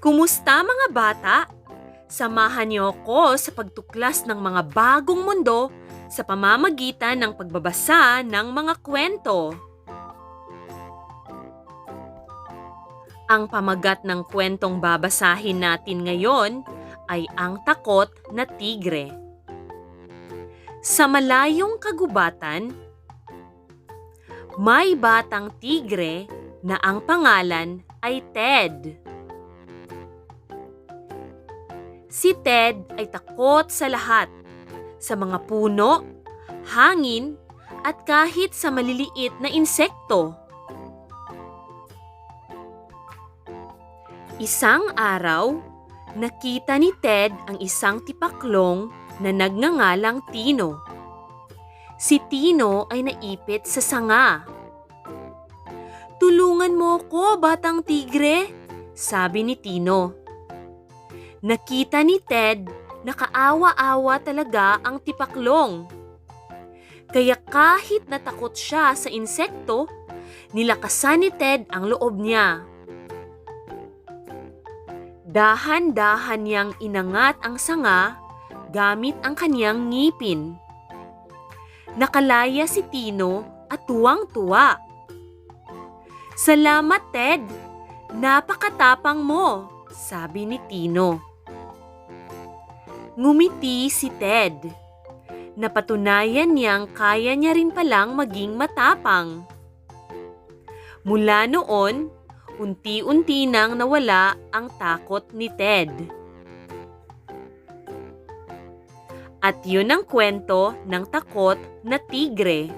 Kumusta mga bata? Samahan niyo ako sa pagtuklas ng mga bagong mundo sa pamamagitan ng pagbabasa ng mga kwento. Ang pamagat ng kwentong babasahin natin ngayon ay ang takot na tigre. Sa malayong kagubatan, may batang tigre na ang pangalan ay Ted. Si Ted ay takot sa lahat, sa mga puno, hangin, at kahit sa maliliit na insekto. Isang araw, nakita ni Ted ang isang tipaklong na nagngangalang Tino. Si Tino ay naipit sa sanga. Tulungan mo ko, batang tigre, sabi ni Tino. Nakita ni Ted na kaawa-awa talaga ang tipaklong. Kaya kahit natakot siya sa insekto, nilakasan ni Ted ang loob niya. Dahan-dahan niyang inangat ang sanga gamit ang kaniyang ngipin. Nakalaya si Tino at tuwang-tuwa. Salamat, Ted! Napakatapang mo, sabi ni Tino. Ngumiti si Ted. Napatunayan niyang kaya niya rin palang maging matapang. Mula noon, unti-unti nang nawala ang takot ni Ted. At yun ang kwento ng takot na tigre.